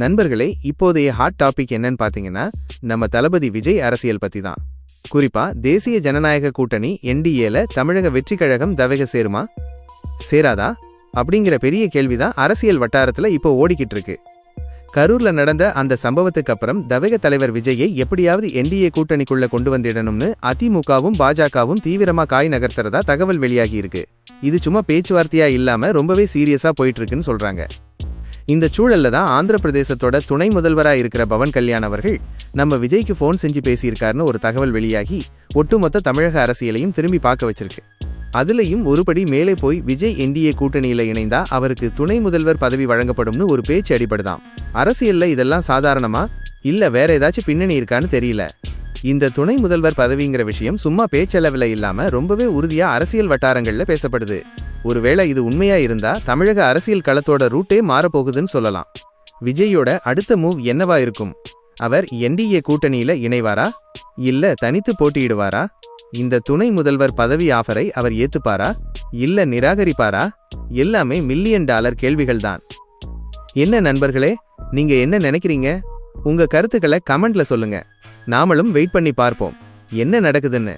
நண்பர்களே இப்போதைய hot topic என்னன்னு பார்த்தீங்கன்னா நம்ம தளபதி விஜய் அரசியல் பத்தி தான் குறிப்பா தேசிய ஜனநாயக கூட்டணி என்டிஏல தமிழக வெற்றி கழகம் தவக சேருமா? சேராதா? அப்படிங்கிற பெரிய கேள்விதான் அரசியல் வட்டாரத்துல இப்போ ஓடிக்கிட்டு இருக்கு. கரூர்ல நடந்த அந்த சம்பவத்துக்கு அப்புறம் தவக தலைவர் விஜயை எப்படியாவது என்டிஏ கூட்டணிக்குள்ள கொண்டு வந்திடணும்னு அதிமுகவும் பாஜகவும் தீவிரமா காய் நகர்த்துறதா தகவல் வெளியாகி இருக்கு. இது சும்மா பேச்சுவார்த்தையா இல்லாம ரொம்பவே சீரியஸா போயிட்டு இருக்குன்னு சொல்றாங்க. இந்த சூழல்ல தான் ஆந்திர பிரதேசத்தோட துணை முதல்வரா இருக்கிற பவன் கல்யாண் அவர்கள் நம்ம விஜய்க்கு ஃபோன் செஞ்சு பேசியிருக்காருன்னு ஒரு தகவல் வெளியாகி ஒட்டுமொத்த தமிழக அரசியலையும் திரும்பி பார்க்க வச்சிருக்கு. அதுலயும் ஒருபடி மேலே போய் விஜய் என்டிஏ கூட்டணியில இணைந்தா அவருக்கு துணை முதல்வர் பதவி வழங்கப்படும்னு ஒரு பேச்சு அடிபடுதான். அரசியல்ல இதெல்லாம் சாதாரணமா? இல்ல வேற ஏதாச்சும் பின்னணி இருக்கான்னு தெரியல. இந்த துணை முதல்வர் பதவிங்கிற விஷயம் சும்மா பேச்சளவில் இல்லாம ரொம்பவே உறுதியா அரசியல் வட்டாரங்கள்ல பேசப்படுது. ஒருவேளை இது உண்மையா இருந்தா தமிழக அரசியல் களத்தோட ரூட்டே மாறப்போகுதுன்னு சொல்லலாம். விஜயோட அடுத்த மூவ் என்னவா இருக்கும்? அவர் என்டிஏ கூட்டணியில இணைவாரா? இல்ல தனித்து போட்டியிடுவாரா? இந்த துணை முதல்வர் பதவி ஆஃபரை அவர் ஏத்துப்பாரா? இல்ல நிராகரிப்பாரா? எல்லாமே மில்லியன் டாலர் கேள்விகள் தான் என்ன நண்பர்களே நீங்க என்ன நினைக்கிறீங்க? உங்க கருத்துக்களை கமெண்ட்ல சொல்லுங்க. நாமளும் வெயிட் பண்ணி பார்ப்போம். என்ன நடக்குதுன்னு?